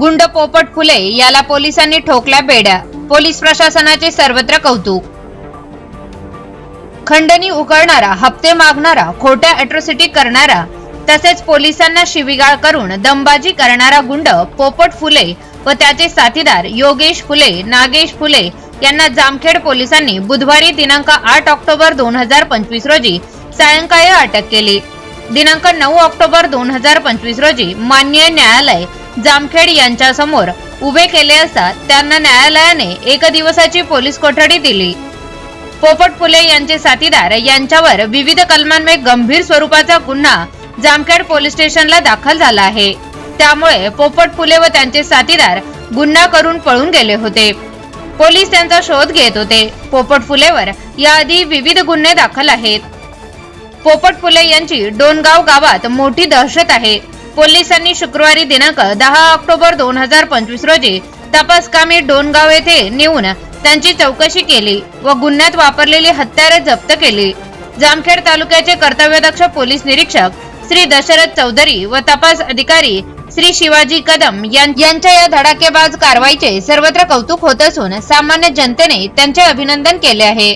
गुंड पोपट फुले याला पोलिसांनी ठोकल्या बेड्या. पोलीस प्रशासनाचे सर्वत्र कौतुक. खंडणी उकळणारा हप्ते मागणारा खोट्या अॅट्रॉसिटी करणारा तसेच पोलिसांना शिविगाळ करून दमबाजी करणारा गुंड पोपट फुले व त्याचे साथीदार योगेश फुले नागेश फुले यांना जामखेड पोलिसांनी बुधवारी दिनांक आठ ऑक्टोबर दोन हजार पंचवीस रोजी सायंकाळी अटक केली. दिनांक नऊ ऑक्टोबर दोन हजार पंचवीस रोजी मान्य न्यायालय जामखेड यांच्यासमोर उभे केले असता त्यांना न्यायालयाने एक दिवसाची पोलीस कोठडी दिली. पोपट फुले यांचे साथीदार यांच्यावर विविध कलमांमध्ये गंभीर स्वरूपाचा गुन्हा जामखेड पोलीस स्टेशनला दाखल झाला आहे. त्यामुळे पोपट फुले व त्यांचे साथीदार गुन्हा करून पळून गेले होते. पोलीस त्यांचा शोध घेत होते. पोपट फुलेवर याआधी विविध गुन्हे दाखल आहेत. पोपट फुले यांची डोनगाव गावात मोठी दहशत आहे. पोलिसांनी शुक्रवारी दिनांक दहा ऑक्टोबर दोन हजार पंचवीस रोजी तपास कामे डोनगाव येथे नेऊन त्यांची चौकशी केली व गुन्ह्यात वापरलेली हत्यारे जप्त केली. जामखेड तालुक्याचे कर्तव्यदक्ष पोलीस निरीक्षक श्री दशरथ चौधरी व तपास अधिकारी श्री शिवाजी कदम यां- यांच्या या धडाकेबाज कारवाईचे सर्वत्र कौतुक होत असून सामान्य जनतेने त्यांचे अभिनंदन केले आहे.